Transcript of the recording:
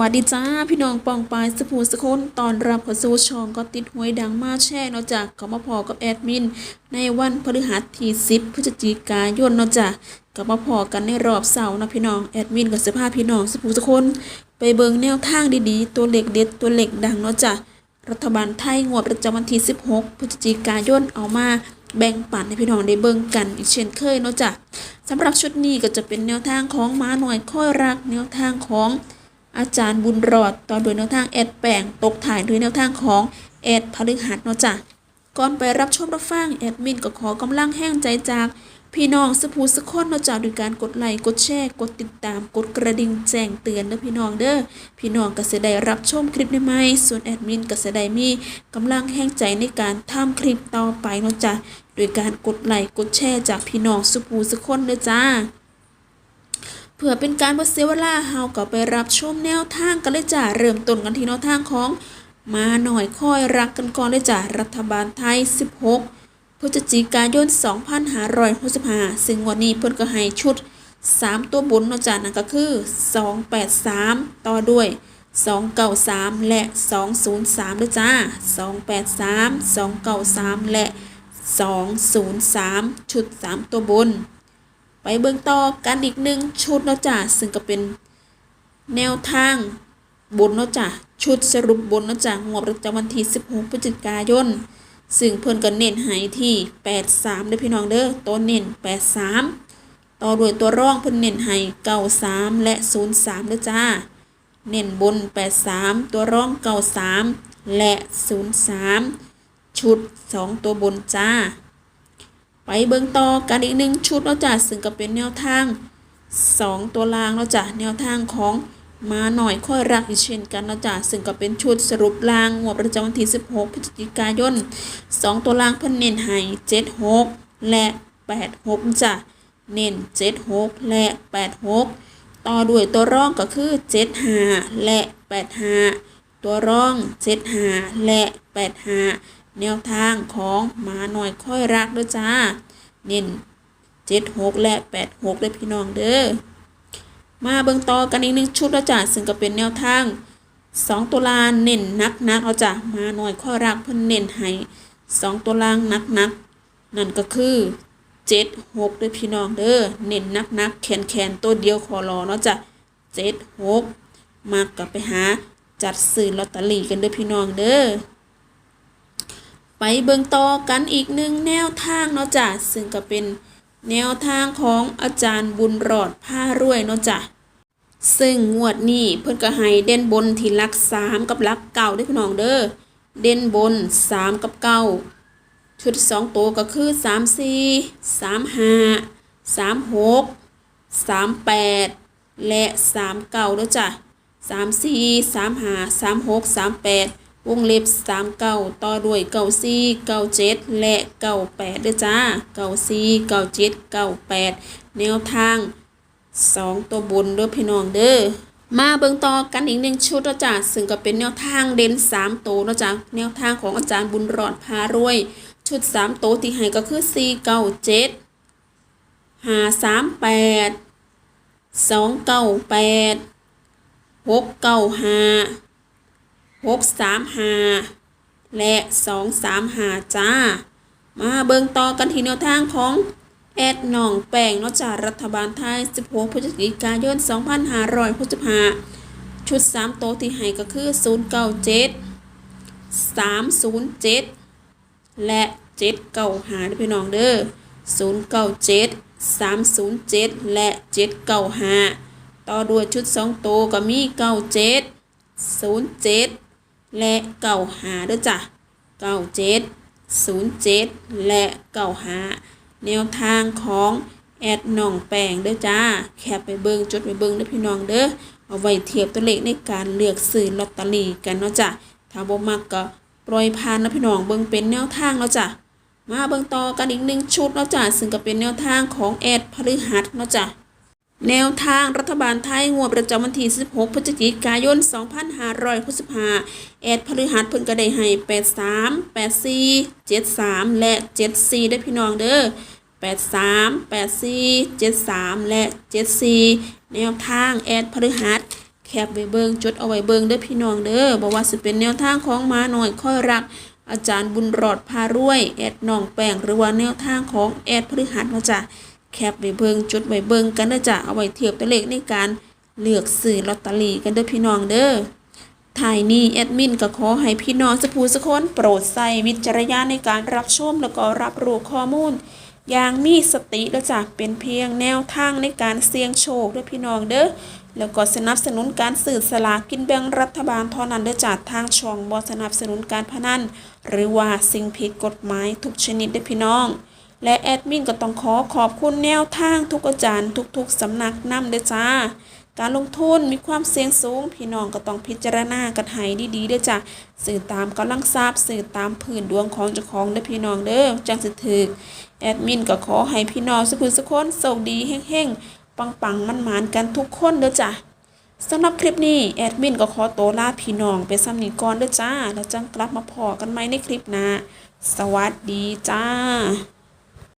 วัสดีจ้า พี่น้องปองปายสผูสคนตอนรับข้าสู่ช่องก็ติดหวยดังมากแช่เนาะจากขามาพอกับแอดมิน ในวันพฤหัสที่10พฤศจิกายนเนาะจ้ะก็มาพอกันในรอบเสาร์นะพี่น้องแอดมินกับสภาพพี่น้องสผูสคนไปเบิงแนวทางดีๆ ตัวเหล็กเด็ดตัวเหล็กดังเนาะจ้ะรัฐบาลไทยงวดประจำวันที่16พฤศจิกายนเอามาแบ่งปันให้พี่น้องได้เบิ่งกันอีกเช่นเคยเนาะจ้ะสำหรับชุดนี้ก็จะเป็นแนวทางของม้าหน่อยค่อยรักแนวทางของ อาจารย์บุญรอดตอนโดยแนวทางแอดแปลงตกถ่ายด้วยแนวทางของแอดพฤหัสเนาะจ้ะก่อนไปรับชมรับฟังแอดมินก็ขอกำลังแห้งใจจากพี่น้องสผูสะคนเนาะจ้ะด้วยการกดไลค์กดแชร์กดติดตามกดกระดิ่งแจ้งเตือนเด้อพี่น้องเด้อพี่น้องก็จะได้รับชมคลิปใหม่ๆส่วนแอดมินก็จะได้มีกำลังแห้งใจในการทำคลิปต่อไปเนาะจ้ะโดยการกดไลค์กดแชร์จากพี่น้องสผูสะคนเด้อจ้า เพื่อเป็นการบ่เสียเวลาเฮาก็ไปรับชมแนวทางกันเลยจ้ะเริ่มต้นกันที่แนวทางของ มาหน่อยค่อยรักกันก่อนเลยจ้ะรัฐบาลไทย 16 พฤศจิกายน 2565 ซึ่งวันนี้เพิ่นก็ให้ชุด 3 ตัวบนเนาะจ้ะนั่นก็คือ 283 ต่อด้วย 293 และ 203ด้วยจ้า 283 293 และ 203 ชุด 3 ตัวบน ไปเบิ่งต่อกันอีกหนึ่งชุดเนาะจ้ะซึ่งก็เป็นแนวทางบนเนาะจ้ะชุดสรุปบนเนาะจ้ะงวดประจำวันที่ 16พฤศจิกายนซึ่งเพิ่นก็เน้นให้ที่ 83เด้อพี่น้องเด้อตัวเน้น 83 ต่อด้วยตัวร่องเพิ่นเน้นให้93 และ 03เด้อจ้า เน้นบน 83 ตัวร่อง 93 และ 03 ชุด 2 ตัวบนจ้า ไปเบิ่งต่อกันอีกหนึ่งชุดแล้วจ้ะซึ่งก็เป็นแนวทาง 2 ตัวรางแล้วจ้ะแนวทางของมาหน่อยค่อยรักอีกเช่นกันแล้วจ้ะซึ่งก็เป็นชุดสรุปรางงวดประจำวันที่ 16 พฤศจิกายน 2 ตัวรางเพิ่นเน้นให้76 และ 86จ้ะเน้น76 และ 86 ต่อด้วยตัวร่องก็คือ75และ 85 ตัวร่อง75และ 85 แนวทางของหมาหน่อยค่อยรักด้วยจ้า เน้นเจ็ดหกและแปดหกเลยพี่น้องเด้อ มาเบิ่งต่อกันอีกหนึ่งชุดแล้วจ้ะซึ่งก็เป็นแนวทางสองตัวลางเน้นนักนักเอาจ้ะมาหน่อยค่อยรักเพิ่นเน้นให้สองตัวลางนักนักนั่นก็คือเจ็ดหกเลยพี่น้องเด้อ เน้นนักนักแขนแขนตัวเดียวขอรอเนาะจ้ะเจ็ดหกมากลับไปหาจัดซื้อลอตเตอรี่กันเด้อพี่น้องเด้อ ไปเบิ่งต่อกันอีกหนึ่งแนวทางเนาะจ้ะซึ่งก็เป็นแนวทางของอาจารย์บุญรอดผ้ารวยเนาะจ้ะซึ่งงวดนี้เพิ่นก็ให้เด่นบนที่ลักสามกับลักเก้าด้อพี่น้องเด้อเด่นบนสามกับเก้าชุดสองตัวก็คือสามสี่สามห้าสามหกสามแปดและสามเก้าเด้อจ้ะสามสี่สามห้าสามหกสามแปด วงเล็บสามเก้าต่อด้วยเก้าสี่เก้าเจ็ดและเก้าแปดด้วยจ้าเก้าสี่เก้าเจ็ดเก้าแปดแนวทางสองตัวบนเด้อพี่น้องเด้อมาเบิ่งต่อกันอีกหนึ่งชุดแล้วจ้าซึ่งก็เป็นแนวทางเด่นสามตัวแล้วจ้าแนวทางของอาจารย์บุญรอดพารวย ชุดสามตัวที่ให้ก็คือสี่เก้าเจ็ดห้าสามแปดสองเก้าแปดหกเก้าห้า หกสามหาและสองสามหาจ้า มาเบิ่งต่อกันที่แนวทางของแอดหนองแป้งนอกจากรัฐบาลไทย 16พฤศจิกายน 2565 ชุด 3 โตที่ให้ก็คือ 097 307 และ 795พี่น้องเด้อ097 307 และ 795 ต่อด้วยชุด 2 โตก็มี 97ศูนย์เจ็ด และเก้าหาด้วยจ้ะเก้าเจ็ดศูนย์เจ็ดและเก้าหาแนวทางของแอดหน่องแปงเด้อจ้า แคปไปเบิงจดไปเบิงเด้อพี่น้องเด้อ เอาไว้เทียบตัวเลขในการเลือกซื้อลอตเตอรี่กันเนาะจ้ะ ถ้าบ่มักก็ปล่อยผ่านนะพี่น้องเบิงเป็นแนวทางเนาะจ้ะ มาเบิงต่อกันอีกหนึ่งชุดเนาะจ้ะ ซึ่งก็เป็นแนวทางของแอดพฤหัสเนาะจ้ะ แนวทางรัฐบาลไทยงวดประจำวันที่ 16 พฤศจิกายน 2565แอดพฤหัสเพิ่นก็ได้ให้ 83 84 73 และ 74 ได้พี่น้องเด้อ 83 84 73 และ 74 แนวทางแอดพฤหัสแคแคปไว้เบิงจดเอาไว้เบิงเด้อพี่น้องเด้อบอกว่าสิเป็นแนวทางของมาหน่อยค่อยรักอาจารย์บุญรอดพารวย แอดน้องแป้งหรือว่าแนวทางของแอดพฤหัสนะจ๊ะ แคปไว้เบิงจดไว้เบิงกันนะจ๊ะเอาไว้เทียบตัวเลขในการเลือกซื้อลอตเตอรี่กันเด้อพี่น้องเด้อถ่ายนี้แอดมินก็ขอให้พี่น้องสกูสกคนโปรดใส่วิจารณญาณในการรับชมแล้วก็รับรู้ข้อมูล อย่างมีสติและจ้ะเป็นเพียงแนวทางในการเสี่ยงโชคด้อพี่น้องเด้อแล้วก็สนับสนุนการสื่อสลากกินแบ่งรัฐบาลเท่านั้นเด้อจ้ะทางช่องบ่สนับสนุนการพนันหรือว่าสิ่งผิดกฎหมายทุกชนิดด้อพี่น้อง และแอดมินก็ต้องขอขอบคุณแนวทางทุกอาจารย์ทุกๆสำนักนำเด้อจ้า การลงทุนมีความเสี่ยงสูง พี่น้องก็ต้องพิจารณากันให้ดีๆเด้อจ้ะสื่อตามกำลังทราบสื่อตามพื้นดวงของเจ้าของเด้อพี่น้องเด้อจังสิถึกแอดมินก็ขอให้พี่น้องสุขสุขคนโชคดีเฮงๆปังๆมันหมานกันทุกคนเด้อจ้ะสำหรับคลิปนี้แอดมินก็ขอตัวลาพี่น้องไปซ้ำนี้ก่อนเด้อจ้า แล้วจังกลับมาพอกันใหม่ในคลิปหน้าสวัสดีจ้า